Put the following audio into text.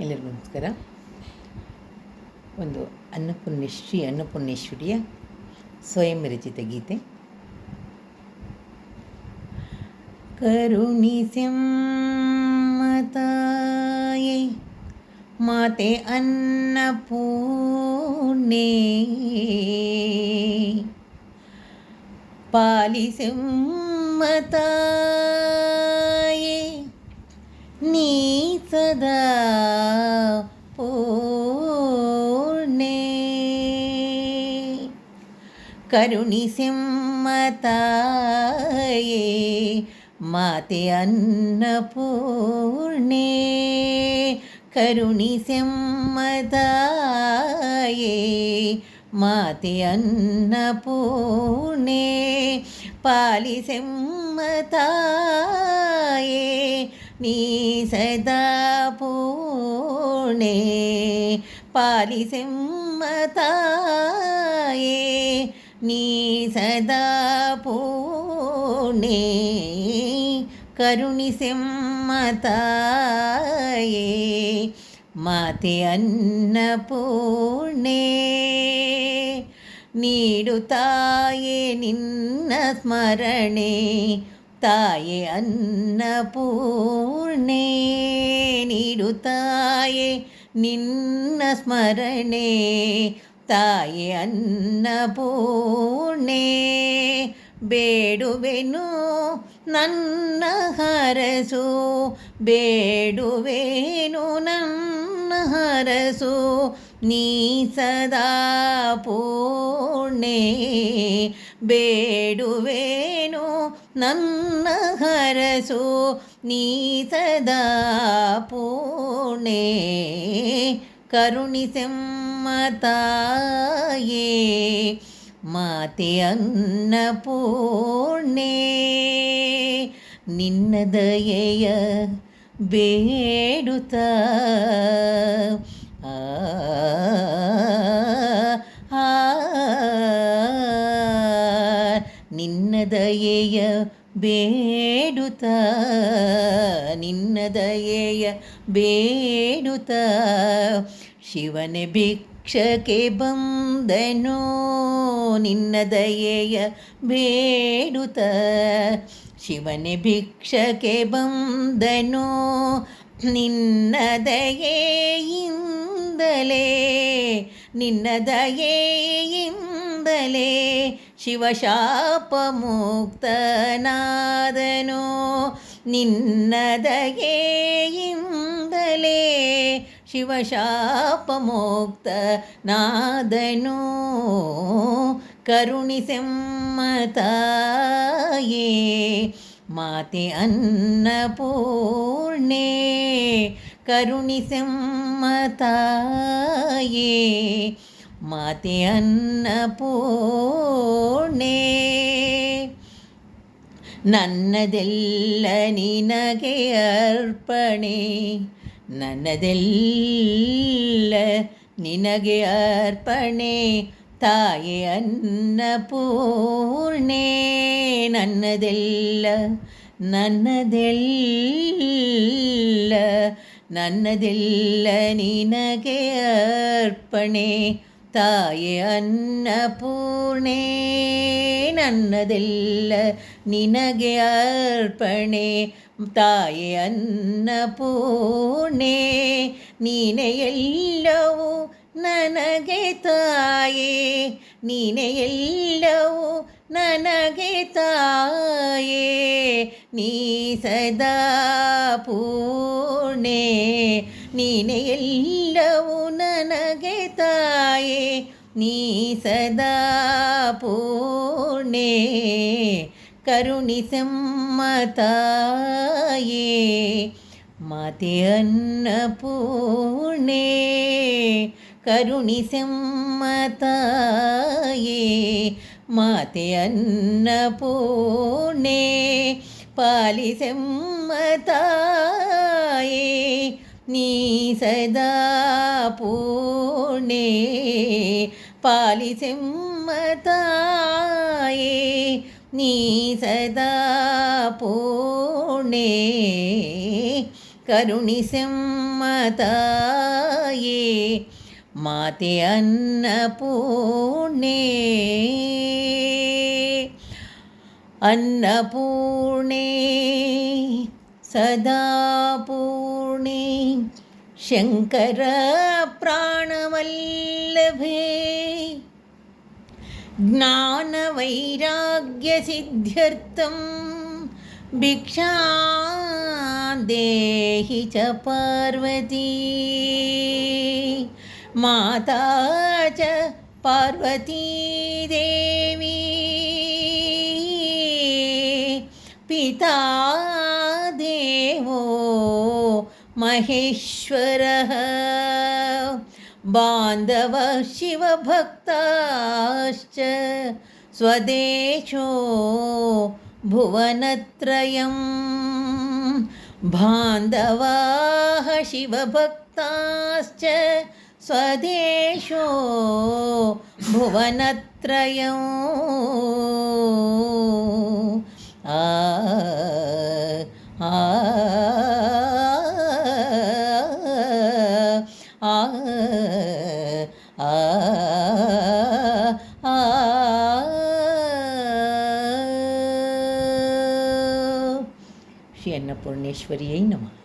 ಎಲ್ಲರಿಗೂ ನಮಸ್ಕಾರ ಒಂದು ಅನ್ನಪೂರ್ಣೇಶ್ವರಿ ಅನ್ನಪೂರ್ಣೇಶ್ವರಿಯ ಸ್ವಯಂ ರಚಿತ ಗೀತೆ ಕರುಣಿಸಮ್ಮತಾಯೇ ಮಾತೆ ಅನ್ನಪೂರ್ಣೆ. ಪಾಲಿಸಮ್ಮತಾಯೇ నీ సదా పూర్ణే. కరుణి సింహతాయే మాతే అన్నపూర్ణే కరుణి సింహతాయే మాతే అన్నపూర్ణే పాలి సింహతాయే ನೀ ಸದಾ ಪೂರ್ಣೆ ಪಾಲಿಸಮ್ಮತಾಯೇ ನೀ ಸದಾ ಪೂರ್ಣೆ ಕರುಣಿಸಮ್ಮತಾಯೇ ಮಾತೆ ಅನ್ನಪೂರ್ಣೆ ನೀಡುತ್ತಾಯೇ ನಿನ್ನ ಸ್ಮರಣೆ ತಾಯೆ ಅನ್ನಪೂರ್ಣೆ ನೀಡುತ್ತಾಯೆ ನಿನ್ನ ಸ್ಮರಣೆ. ತಾಯೆ ಅನ್ನಪೂರ್ಣೆ ಬೇಡುವೆನು ನನ್ನ ಹರಸು. ಬೇಡುವೆನು ನನ್ನ ಹರಸು. ನೀ ಸದಾ ಪೂರ್ಣೆ ಬೇಡುವೇನು ನನ್ನ ಹರಸು ನೀ ಸದಾ ಪೂರ್ಣೆ ಕರುಣಿಸಮ್ಮತಾಯೇ ಮಾತೆ ಅನ್ನಪೂರ್ಣೆ ನಿನ್ನ ದಯೆಯ ಬೇಡುತ್ತ ಆ ಆ ನಿನ್ನ ದಯೆಯ ಬೇಡುತ್ತ ನಿನ್ನ ದಯೆಯ ಬೇಡುತ್ತ. ಶಿವನ ಭಿಕ್ಷಕ್ಕೆ ಬಂದನು ನಿನ್ನ ದಯೆಯ ಬೇಡುತ್ತ. ಶಿವನ ಭಿಕ್ಷಕ್ಕೆ ಬಂದನು ನಿನ್ನ ದಯೆಯಿಂದಲೇ ನಿನ್ನ ದಯೆಯಿಂದಲೇ ಶಿವಶಾಪ ಮುಕ್ತನಾದನು ನಿನ್ನದಗೆಯಿಂದಲೇ ಶಿವಶಾಪ ಮುಕ್ತನಾದನು ಕರುಣಿಸಮ್ಮತಾಯೇ ಮಾತೆ ಅನ್ನಪೂರ್ಣೆ ಕರುಣಿಸಮ್ಮತಾಯೇ. ಮಾತೆ ಅನ್ನಪೂರ್ಣೆ ನನ್ನದೆಲ್ಲ ನಿನಗೆ ಅರ್ಪಣೆ ನನ್ನದೆಲ್ಲ ನಿನಗೆ ಅರ್ಪಣೆ ತಾಯೆ ಅನ್ನಪೂರ್ಣೆ ನನ್ನದೆಲ್ಲ ನನ್ನದೆಲ್ಲ ನನ್ನದೆಲ್ಲ ನಿನಗೆ ಅರ್ಪಣೆ ತಾಯೆ ಅನ್ನಪೂರ್ಣೆ ನನ್ನದೆಲ್ಲ ನಿನಗೆ ಅರ್ಪಣೆ ತಾಯೆ ಅನ್ನಪೂರ್ಣೆ ನೀನೆ ಎಲ್ಲವೂ ನನಗೆ ತಾಯೇ ನೀನೆ ಎಲ್ಲವೂ ನನಗೆ ತಾಯೇ ನೀ ಸದಾ ಪೂರ್ಣೆ ನೀನೆ ಎಲ್ಲವೂ ನನಗೆ ತಾಯೇ ನೀ ಸದಾ ಪೂರ್ಣೆ ಕರುಣಿಸಮ್ಮತಾಯೇ ಮಾತೆ ಅನ್ನಪೂರ್ಣೆ ಕರುಣಿಸಮ್ಮತಾಯೇ ಮಾತೆ ಅನ್ನಪೂರ್ಣೆ ಪಾಲಿಸಮ್ಮತಾಯೇ ನೀ നീ സദാ പൂണേ പാലിസിംഹതായേ നീ സദാ പൂണേ കരുണിസിംഹതായേ മാതേ അന്നപൂർണേ. സദാ सदा पूर्णे शङ्करप्राणवल्लभे ज्ञानवैराग्यसिद्ध्यर्थं भिक्षां देहि च पार्वती माता च पार्वती देवी पिता महेश्वरः। बान्धवः शिवभक्ताश्च स्वदेशो भुवनत्रयं बान्धवाः शिवभक्ताश्च स्वदेशो भुवनत्रयम्। आ ಶ್ರೀ ಅನ್ನಪೂರ್ಣೇಶ್ವರಿಯೈ ನಮಃ.